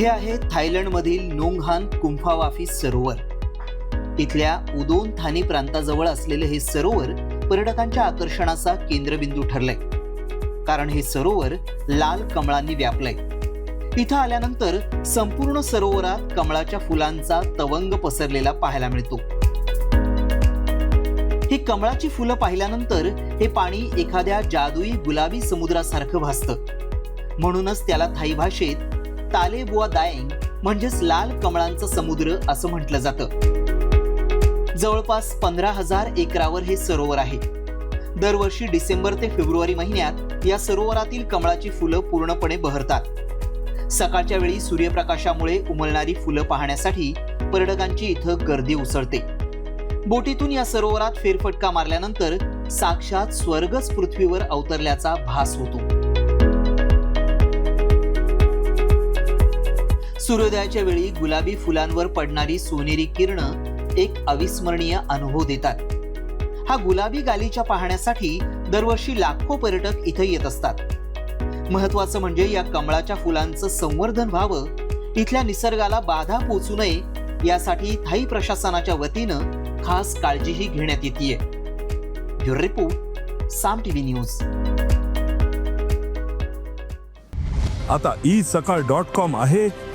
हे आहे थायलंडमधील नोंगहान कुंफावाफी सरोवर. इथल्या उदोन थानी प्रांताजवळ असलेले हे सरोवर पर्यटकांच्या आकर्षणाचा केंद्रबिंदू ठरलंय. कारण हे सरोवर लाल कमळांनी व्यापलंय. इथं आल्यानंतर संपूर्ण सरोवरात कमळाच्या फुलांचा तवंग पसरलेला पाहायला मिळतो. ही कमळाची फुलं पाहिल्यानंतर हे पाणी एखाद्या जादुई गुलाबी समुद्रासारखं भासतं. म्हणूनच त्याला थाई भाषेत तालेबुआ दायंग म्हणजेच लाल कमळांचा समुद्र असं म्हटलं जातं. जवळपास पंधरा हजार एकरावर हे सरोवर आहे. दरवर्षी डिसेंबर ते फेब्रुवारी महिन्यात या सरोवरातील कमळाची फुलं पूर्णपणे बहरतात. सकाळच्या वेळी सूर्यप्रकाशामुळे उमलणारी फुलं पाहण्यासाठी पर्यटकांची इथं गर्दी उसळते. बोटीतून या सरोवरात फेरफटका मारल्यानंतर साक्षात स्वर्गच पृथ्वीवर अवतरल्याचा भास होतो. सूर्योदयाच्या वेळी गुलाबी फुलांवर पडणारी सोनेरी किरणं एक अविस्मरणीय अनुभव देतात. हा गुलाबी गालीच्या पाहण्यासाठी दरवर्षी लाखो पर्यटक इथे येत असतात. महत्वाचं म्हणजे या कमळाच्या फुलांचं संवर्धन व्हावं इथल्या निसर्गाला बाधा पोचू नये यासाठी थाई प्रशासनाच्या वतीनं खास काळजीही घेण्यात येते bureau report Saam TV news. आता ई सकाळ डॉट कॉम आहे